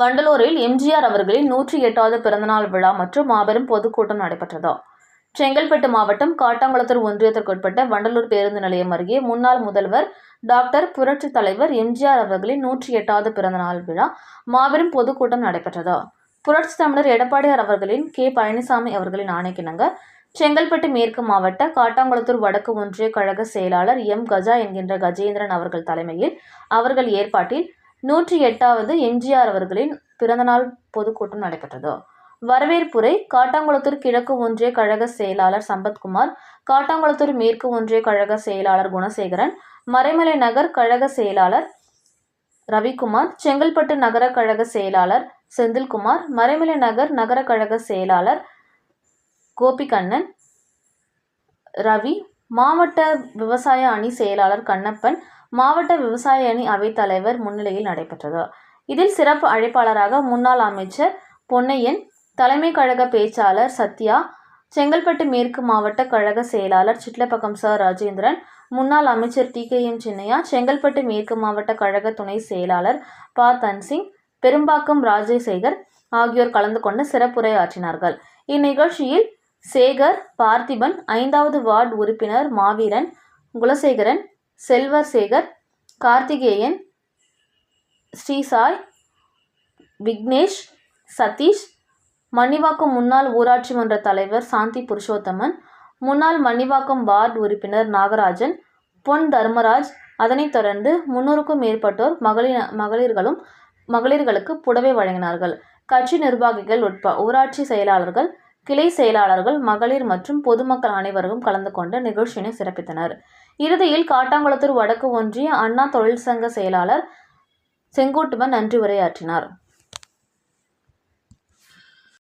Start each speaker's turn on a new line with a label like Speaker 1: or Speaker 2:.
Speaker 1: வண்டலூரில் எம்ஜிஆர் அவர்களின் நூற்றி எட்டாவது பிறந்தநாள் விழா மற்றும் மாபெரும் பொதுக்கூட்டம் நடைபெற்றது. செங்கல்பட்டு மாவட்டம் காட்டாங்குளத்தூர் ஒன்றியத்திற்குட்பட்ட வண்டலூர் பேருந்து நிலையம் அருகே முன்னாள் முதல்வர் டாக்டர் புரட்சித் தலைவர் எம்ஜிஆர் அவர்களின் நூற்றி எட்டாவது பிறந்தநாள் விழா மாபெரும் பொதுக்கூட்டம் நடைபெற்றது. புரட்சி தமிழர் எடப்பாடியார் அவர்களின் கே. பழனிசாமி அவர்களின் ஆணைக்கிணங்க செங்கல்பட்டு மேற்கு மாவட்ட காட்டாங்குளத்தூர் வடக்கு ஒன்றிய கழக செயலாளர் எம். கஜா என்கின்ற கஜேந்திரன் அவர்கள் தலைமையில் அவர்கள் ஏற்பாட்டில் நூற்றி எட்டாவது எம்ஜிஆர் அவர்களின் பிறந்தநாள் பொதுக்கூட்டம் நடைபெற்றது. வரவேற்புரை காட்டாங்குளத்தூர் கிழக்கு ஒன்றிய கழக செயலாளர் சம்பத்குமார் காட்டாங்குளத்தூர் மேற்கு ஒன்றிய கழக செயலாளர் குணசேகரன் மறைமலை நகர் கழக செயலாளர் ரவிக்குமார் செங்கல்பட்டு நகர கழக செயலாளர் செந்தில்குமார் மறைமலை நகர் நகர கழக செயலாளர் கோபிகண்ணன் ரவி மாவட்ட விவசாய அணி செயலாளர் கண்ணப்பன் மாவட்ட விவசாய அணி அவைத் தலைவர் முன்னிலையில் நடைபெற்றது. இதில் சிறப்பு அழைப்பாளராக முன்னாள் அமைச்சர் பொன்னையன் தலைமை கழக பேச்சாளர் சத்யா செங்கல்பட்டு மேற்கு மாவட்ட கழக செயலாளர் சிட்லப்பக்கம் ச ராஜேந்திரன் முன்னாள் அமைச்சர் T K M Chinnaiya Chengalpattu மேற்கு மாவட்ட கழக துணை செயலாளர் ப. தன்சிங் பெரும்பாக்கம் ராஜசேகர் ஆகியோர் கலந்து கொண்டு சிறப்புரை ஆற்றினார்கள் இந்நிகழ்ச்சியில் சேகர் பார்த்திபன் ஐந்தாவது வார்டு உறுப்பினர் மாவீரன் குலசேகரன் செல்வர் சேகர் கார்த்திகேயன் ஸ்ரீசாய் விக்னேஷ் சதீஷ் மணிவாக்கம் முன்னாள் ஊராட்சி மன்ற தலைவர் சாந்தி புருஷோத்தமன் முன்னாள் மணிவாக்கம் வார்டு உறுப்பினர் நாகராஜன் பொன் தர்மராஜ். அதனைத் தொடர்ந்து முன்னூறுக்கும் மேற்பட்டோர் மகளிர் மகளிர்களும் மகளிர்களுக்கு புடவை வழங்கினார்கள். கட்சி நிர்வாகிகள் உட்ப ஊராட்சி செயலாளர்கள் கிளை செயலாளர்கள் மகளிர் மற்றும் பொதுமக்கள் அனைவரும் கலந்து கொண்டு நிகழ்ச்சியினை சிறப்பித்தனர். இறுதியில் காட்டாங்குளத்தூர் வடக்கு ஒன்றிய அண்ணா தொழிற்சங்க செயலாளர் செங்கோட்டுவன் நன்றி உரையாற்றினார்.